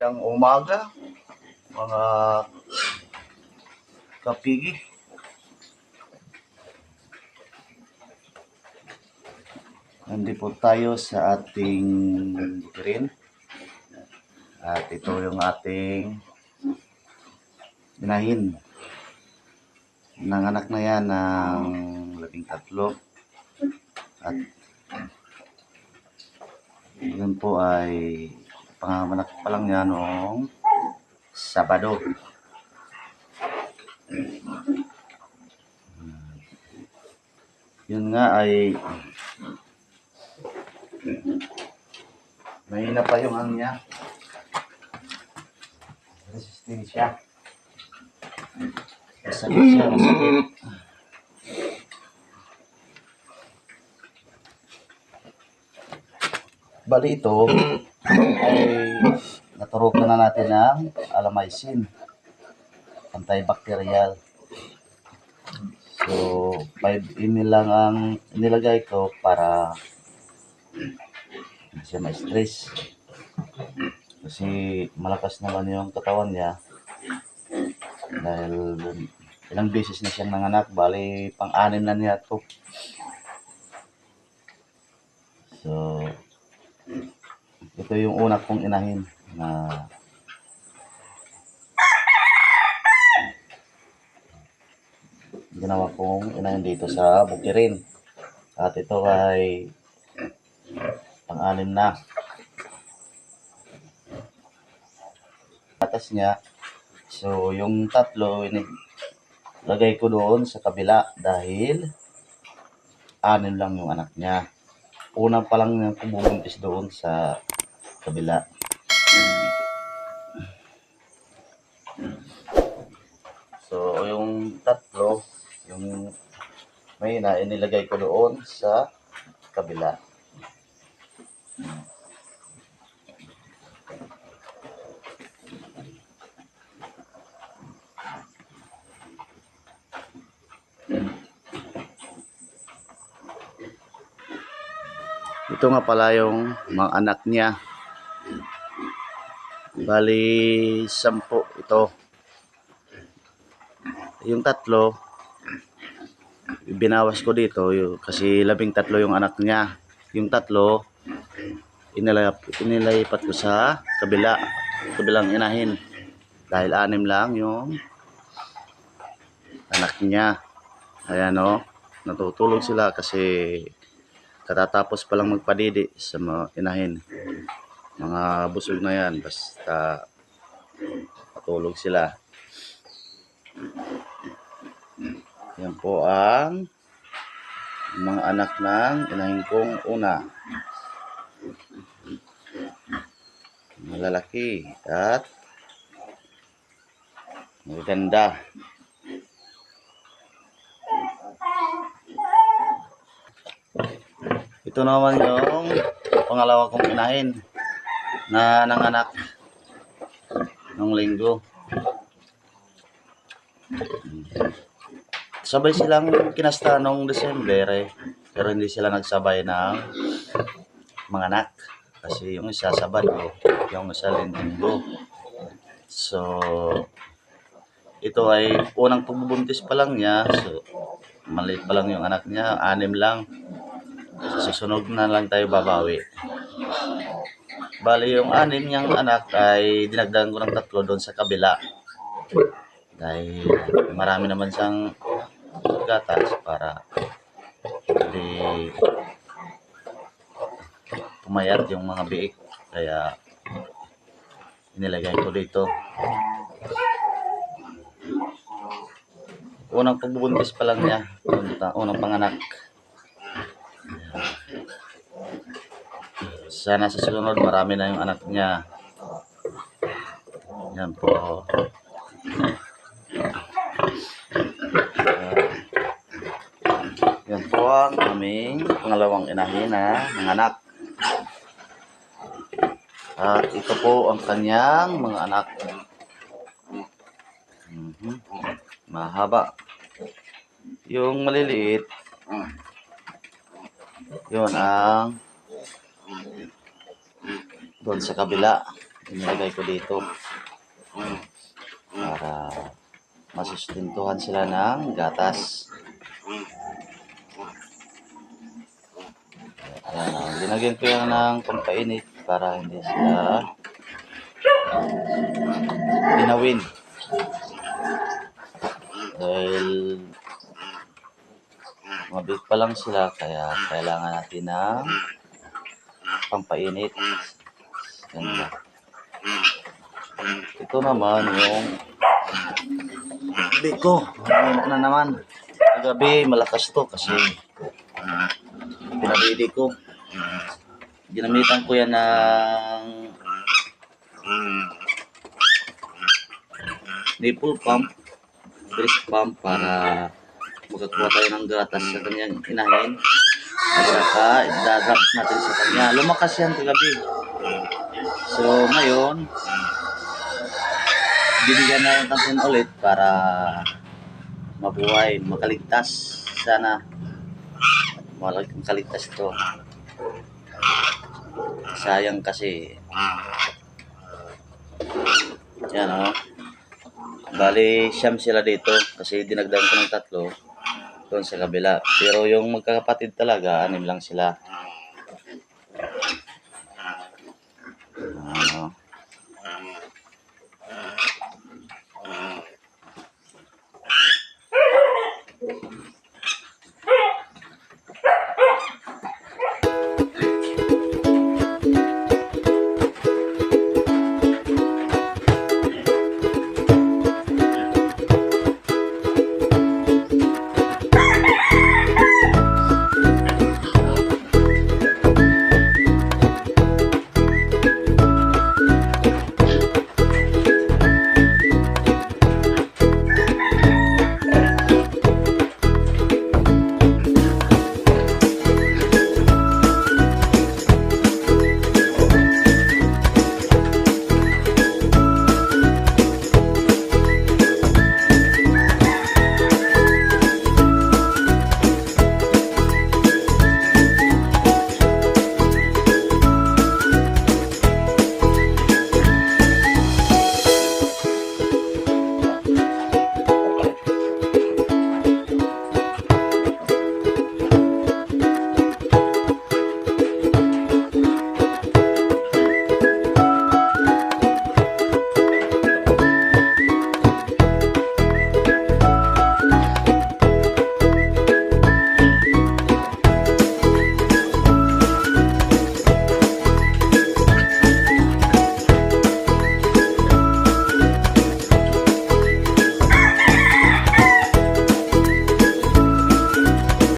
Ang umaga, mga kapigi. Nandito po tayo sa ating green. At ito yung ating inahin. Nanganak na yan ng labing tatlo. At yun po ay panganak pa lang yan noong Sabado. Yun nga ay mahina pa yung ano niya. Resistensya. Masakit siya, masakit. Bali ito ay naturukan na natin ng alamycin. Antibacterial. So, 5 ml lang ang inilagay ko para hindi siya ma-stress. Kasi malakas naman yung katawan niya. Dahil ilang beses na siyang nanganak. Bali, pang-anim na niya to. So, ito yung una kong inahin na ginawa kong inahin dito sa Bukirin. At ito ay pang-anim na. Atas niya. So, yung tatlo, lagay ko doon sa kabila dahil anim lang yung anak niya. Una pa lang yung kumubuntis doon sa kabila. So, yung tatlo, yung may na inilagay ko doon sa kabila. Ito nga pala yung mga anak niya. Bali, sampu ito. Yung tatlo, binawas ko dito kasi labing tatlo yung anak niya. Yung tatlo, inilay, inilipat ko sa kabila, kabilang inahin. Dahil anim lang yung anak niya. Ayan o, natutulog sila kasi katatapos pa lang magpadidi sa mga inahin. Mga busog na yan, basta patulog sila. Yan po ang mga anak ng inahin kong una. Malalaki at maganda. Ito naman yung pangalawa kong inahin na nanganak nung linggo. Sabay silang kinasta nung December eh. Pero hindi sila nagsabay ng mga anak. Kasi yung isa Sabado, yung isa Linggo. So, ito ay unang pagbubuntis pa lang niya. So, maliit pa lang yung anak niya. Anim lang. Sa susunod na lang tayo babawi. Bali yung anim niyang anak ay dinagdagan ko ng tatlo doon sa kabila. Dahil marami naman siyang gatas para hindi pumayat yung mga biik. Kaya inilagay ko dito. Unang pagbubuntis pa lang niya. Unang, panganak. Sana sa susunod marami na yung anak niya. Yan po. Yan po ang aming pangalawang inahin na nanganak. At ito po ang kanyang mga anak. Mhm. Mahaba. Yung maliliit, yun ang doon sa kabila. inilagay ko dito para masustentuhan sila ng gatas. Ayan, linagyan ko yan ng pampainit para hindi sila binawin. Dahil mabit pa lang sila kaya kailangan natin ng pampainit. Ganda. Ito naman yung biko. Ano na naman. Kagabi malakas to kasi pinabili ko. Ginamitan ko yan ng nipple pump, breast pump para makakuha tayo ng gatas sa kanyang inahin. At saka idadrop natin sa kanya. Lumakas yan kagabi. So ngayon, binigyan na natin ulit para mabuhay, makaligtas. Sana malaking kaligtas to. Sayang kasi. Yan o. Oh. Bali, siyam sila dito kasi dinagdagan ko ng tatlo doon sa kabila. Pero yung magkakapatid talaga, anim lang sila. 啊。